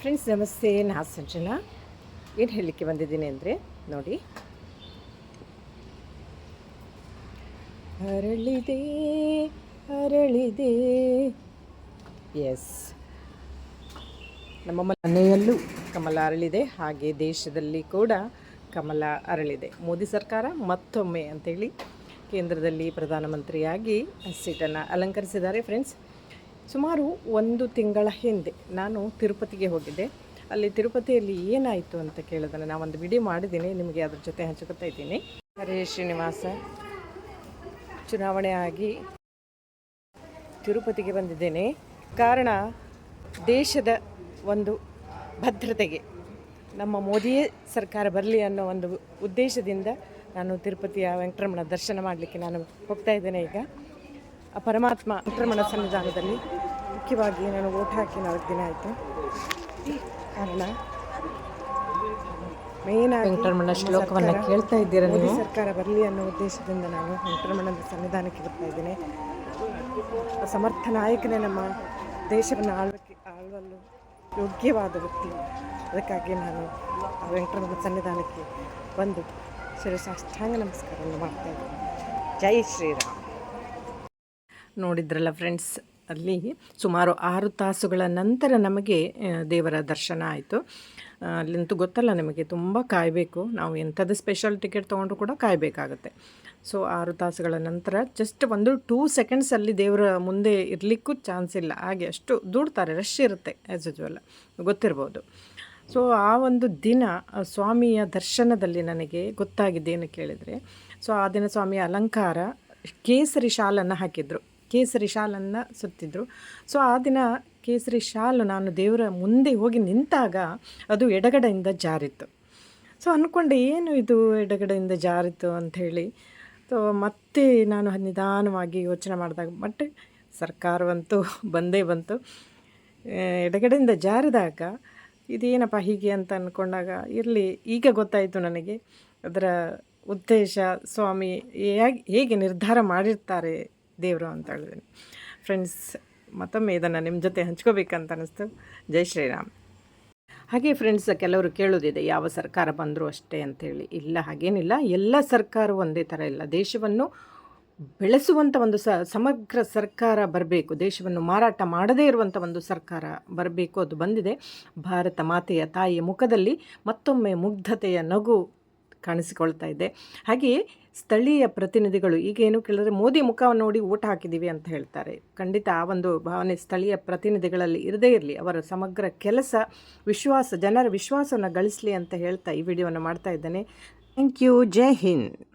Friends, ನಮಸ್ತೆ. ನಾ ಸಂಜನಾ ಏನು ಹೇಳಲಿಕ್ಕೆ ಬಂದಿದ್ದೀನಿ ಅಂದರೆ, ನೋಡಿ. ಅರಳಿದೆ ಅರಳಿದೆ. ಎಸ್ ನಮ್ಮ ಮನೆಯಲ್ಲೂ ಕಮಲ ಅರಳಿದೆ, ಹಾಗೆ ದೇಶದಲ್ಲಿ ಕೂಡ ಕಮಲ ಅರಳಿದೆ. ಮೋದಿ ಸರ್ಕಾರ ಮತ್ತೊಮ್ಮೆ ಅಂತೇಳಿ ಕೇಂದ್ರದಲ್ಲಿ ಪ್ರಧಾನಮಂತ್ರಿಯಾಗಿ ಸೀಟನ್ನು ಅಲಂಕರಿಸಿದ್ದಾರೆ. ಫ್ರೆಂಡ್ಸ್ ಸುಮಾರು ಒಂದು ತಿಂಗಳ ಹಿಂದೆ ನಾನು ತಿರುಪತಿಗೆ ಹೋಗಿದ್ದೆ. ಅಲ್ಲಿ ತಿರುಪತಿಯಲ್ಲಿ ಏನಾಯಿತು ಅಂತ ಕೇಳಿದ್ರೆ ನಾವೊಂದು ವಿಡಿಯೋ ಮಾಡಿದ್ದೀನಿ ನಿಮಗೆ ಅದ್ರ ಜೊತೆ ಹಂಚ್ಕೊತಾ ಇದ್ದೀನಿ. ಹರೇ ಶ್ರೀನಿವಾಸ. ಚುನಾವಣೆ ಆಗಿ ತಿರುಪತಿಗೆ ಬಂದಿದ್ದೇನೆ. ಕಾರಣ ದೇಶದ ಒಂದು ಭದ್ರತೆಗೆ ನಮ್ಮ ಮೋದಿಯೇ ಸರ್ಕಾರ ಬರಲಿ ಅನ್ನೋ ಒಂದು ಉದ್ದೇಶದಿಂದ ನಾನು ತಿರುಪತಿಯ ವೆಂಕಟರಮಣ ದರ್ಶನ ಮಾಡಲಿಕ್ಕೆ ನಾನು ಹೋಗ್ತಾ ಇದ್ದೇನೆ ಈಗ. ಆ ಪರಮಾತ್ಮ ವೆಂಕಟರಮಣ ಸನ್ನಿಧಾನದಲ್ಲಿ ಮುಖ್ಯವಾಗಿ ನಾನು ಓಟ್ ಹಾಕಿ ನಾಲ್ಕು ದಿನ ಆಯಿತು. ಕಾರಣ ಮೇನ್ ವೆಂಕಟರಮಣ ಶ್ಲೋಕವನ್ನು ಕೇಳ್ತಾ ಇದ್ದೀರಾ ನೀವು? ಸರ್ಕಾರ ಬರಲಿ ಅನ್ನೋ ಉದ್ದೇಶದಿಂದ ನಾನು ವೆಂಕಟರಮಣದ ಸನ್ನಿಧಾನಕ್ಕೆ ಬರ್ತಾ ಇದ್ದೀನಿ. ಸಮರ್ಥ ನಾಯಕನೇ ನಮ್ಮ ದೇಶವನ್ನು ಆಳ್ವಕ್ಕೆ ಆಳ್ವಲು ಯೋಗ್ಯವಾದ ವ್ಯಕ್ತಿ. ಅದಕ್ಕಾಗಿ ನಾನು ಆ ವೆಂಕಟರಮಣ ಸನ್ನಿಧಾನಕ್ಕೆ ಬಂದು ಶಿರಸಾಷ್ಟಾಂಗ ನಮಸ್ಕಾರವನ್ನು ಮಾಡ್ತಾ ಇದ್ದೀನಿ. ಜೈ ಶ್ರೀರಾಮ್. ನೋಡಿದ್ರಲ್ಲ ಫ್ರೆಂಡ್ಸ್ ಅಲ್ಲಿ ಸುಮಾರು ಆರು ತಾಸುಗಳ ನಂತರ ನಮಗೆ ದೇವರ ದರ್ಶನ ಆಯಿತು. ಅಲ್ಲಿಂತೂ ಗೊತ್ತಲ್ಲ ನಮಗೆ, ತುಂಬ ಕಾಯಬೇಕು. ನಾವು ಎಂಥದ್ದು ಸ್ಪೆಷಲ್ ಟಿಕೆಟ್ ತೊಗೊಂಡ್ರು ಕೂಡ ಕಾಯಬೇಕಾಗುತ್ತೆ. ಸೊ ಆರು ತಾಸುಗಳ ನಂತರ ಜಸ್ಟ್ ಒಂದು ಟೂ ಸೆಕೆಂಡ್ಸಲ್ಲಿ ದೇವರ ಮುಂದೆ ಇರಲಿಕ್ಕೂ ಚಾನ್ಸ್ ಇಲ್ಲ. ಹಾಗೆ ಅಷ್ಟು ದೂಡ್ತಾರೆ ರಶ್ ಇರುತ್ತೆ ಆ್ಯಸ್ ಯೂಜ್ವಲ್ ಗೊತ್ತಿರ್ಬೋದು. ಸೊ ಆ ಒಂದು ದಿನ ಸ್ವಾಮಿಯ ದರ್ಶನದಲ್ಲಿ ನನಗೆ ಗೊತ್ತಾಗಿದ್ದೇನು ಕೇಳಿದರೆ ಸೊ ಆ ದಿನ ಸ್ವಾಮಿಯ ಅಲಂಕಾರ ಕೇಸರಿ ಶಾಲನ್ನು ಹಾಕಿದ್ರು. ಕೇಸರಿ ಶಾಲನ್ನು ಸುತ್ತಿದ್ರು. ಸೊ ಆ ದಿನ ಕೇಸರಿ ಶಾಲು ನಾನು ದೇವರ ಮುಂದೆ ಹೋಗಿ ನಿಂತಾಗ ಅದು ಎಡಗಡೆಯಿಂದ ಜಾರಿತ್ತು. ಸೊ ಅಂದ್ಕೊಂಡೆ ಏನು ಇದು ಎಡಗಡೆಯಿಂದ ಜಾರಿತು ಅಂಥೇಳಿ ಸೊ ಮತ್ತೆ ನಾನು ನಿಧಾನವಾಗಿ ಯೋಚನೆ ಮಾಡಿದಾಗ ಬಟ್ ಸರ್ಕಾರವಂತೂ ಬಂದೇ ಬಂತು. ಎಡಗಡೆಯಿಂದ ಜಾರಿದಾಗ ಇದೇನಪ್ಪ ಹೀಗೆ ಅಂತ ಅಂದ್ಕೊಂಡಾಗ ಇರಲಿ, ಈಗ ಗೊತ್ತಾಯಿತು ನನಗೆ. ಅದರ ಉದ್ದೇಶ ಸ್ವಾಮಿ ಹೇಗೆ ನಿರ್ಧಾರ ಮಾಡಿರ್ತಾರೆ ದೇವರು ಅಂತ ಹೇಳಿದ್ದೀನಿ ಫ್ರೆಂಡ್ಸ್ ಮತ್ತೊಮ್ಮೆ ಇದನ್ನು ನಿಮ್ಮ ಜೊತೆ ಹಂಚ್ಕೋಬೇಕಂತ ಅನ್ನಿಸ್ತು ಜೈ ಶ್ರೀರಾಮ್. ಹಾಗೆ ಫ್ರೆಂಡ್ಸ್ ಕೆಲವರು ಕೇಳೋದಿದೆ, ಯಾವ ಸರ್ಕಾರ ಬಂದರೂ ಅಷ್ಟೇ ಅಂಥೇಳಿ ಇಲ್ಲ, ಹಾಗೇನಿಲ್ಲ. ಎಲ್ಲ ಸರ್ಕಾರ ಒಂದೇ ಥರ ಇಲ್ಲ. ದೇಶವನ್ನು ಬೆಳೆಸುವಂಥ ಒಂದು ಸ, ಸಮಗ್ರ ಸರ್ಕಾರ ಬರಬೇಕು. ದೇಶವನ್ನು ಮಾರಾಟ ಮಾಡದೇ ಇರುವಂಥ ಒಂದು ಸರ್ಕಾರ ಬರಬೇಕು. ಅದು ಬಂದಿದೆ. ಭಾರತ ಮಾತೆಯ ತಾಯಿಯ ಮುಖದಲ್ಲಿ ಮತ್ತೊಮ್ಮೆ ಮುಗ್ಧತೆಯ ನಗು ಕಾಣಿಸಿಕೊಳ್ತಾ ಇದೆ. ಹಾಗೆಯೇ ಸ್ಥಳೀಯ ಪ್ರತಿನಿಧಿಗಳು ಈಗೇನು ಕೇಳಿದ್ರೆ ಮೋದಿ ಮುಖವನ್ನು ನೋಡಿ ಓಟ್ ಹಾಕಿದ್ದೀವಿ ಅಂತ ಹೇಳ್ತಾರೆ. ಖಂಡಿತ ಆ ಒಂದು ಭಾವನೆ ಸ್ಥಳೀಯ ಪ್ರತಿನಿಧಿಗಳಲ್ಲಿ ಇರದೇ ಇರಲಿ. ಅವರ ಸಮಗ್ರ ಕೆಲಸ, ವಿಶ್ವಾಸ, ಜನರ ವಿಶ್ವಾಸವನ್ನು ಗಳಿಸಲಿ ಅಂತ ಹೇಳ್ತಾ ಈ ವಿಡಿಯೋವನ್ನು ಮಾಡ್ತಾ ಇದ್ದೇನೆ. Thank you Jai Hind